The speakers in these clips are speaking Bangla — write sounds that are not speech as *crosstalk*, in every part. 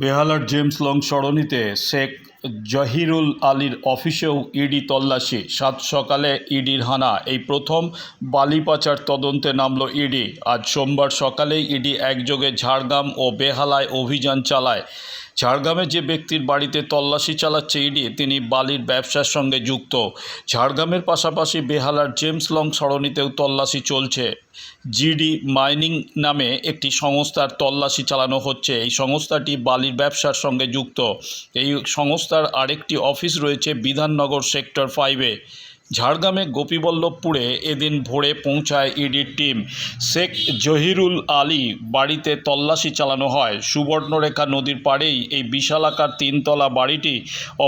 বেহালার জেমস লং সরণিতে শেখ জহিরুল আলীর অফিসেও ইডি তল্লাশি। সাত সকালে ইডির হানা। এই প্রথম বালি পাচার তদন্তে নামল ইডি। আজ সোমবার সকালেই ইডি একযোগে ঝাড়গ্রাম ও বেহালায় অভিযান চালায়। ঝাড়গ্রামে যে ব্যক্তির বাড়িতে তল্লাশি চালাচ্ছে ইডি, তিনি বালির ব্যবসার সঙ্গে যুক্ত। ঝাড়গ্রামের পাশাপাশি বেহালার জেমস লং সরণিতেও তল্লাশি চলছে। জিডি মাইনিং নামে একটি সংস্থার তল্লাশি চালানো হচ্ছে। এই সংস্থাটি বালির ব্যবসার সঙ্গে যুক্ত। এই সংস্থার আরেকটি অফিস রয়েছে বিধাননগর সেক্টর ফাইভে। ঝাড়গ্রামে গোপীবল্লভপুরে এদিন ভোরে পৌঁছায় ইডির টিম। শেখ জহিরুল আলী বাড়িতে তল্লাশি চালানো হয়। সুবর্ণরেখা নদীর পাড়েই এই বিশালাকার তিনতলা বাড়িটি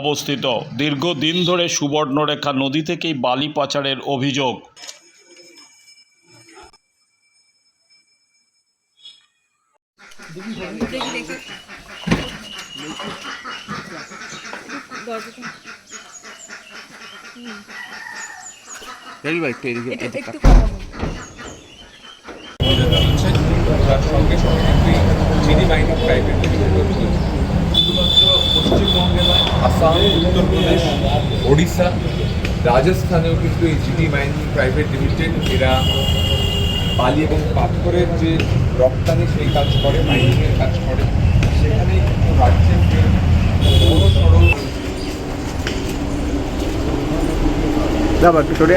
অবস্থিত। দীর্ঘদিন ধরে সুবর্ণরেখা নদী থেকেই বালি পাচারের অভিযোগ। দরজাটা রবি ভাই *laughs* একটু এদিকে একটু তার সঙ্গে সঙ্গে মাইনিং প্রাইভেট পশ্চিমবঙ্গে নয় আসাম উত্তরপ্রদেশ ওড়িশা রাজস্থানেও কিন্তু এই জিডি মাইনিং প্রাইভেট লিমিটেড এরা বালি এবং পাথরের যে রপ্তানি সেই কাজ করে মাইনিংয়ের কাজ করে। সেখানেই কিন্তু রাজ্যের যে বড় সড়ক যাবা একটু সরে।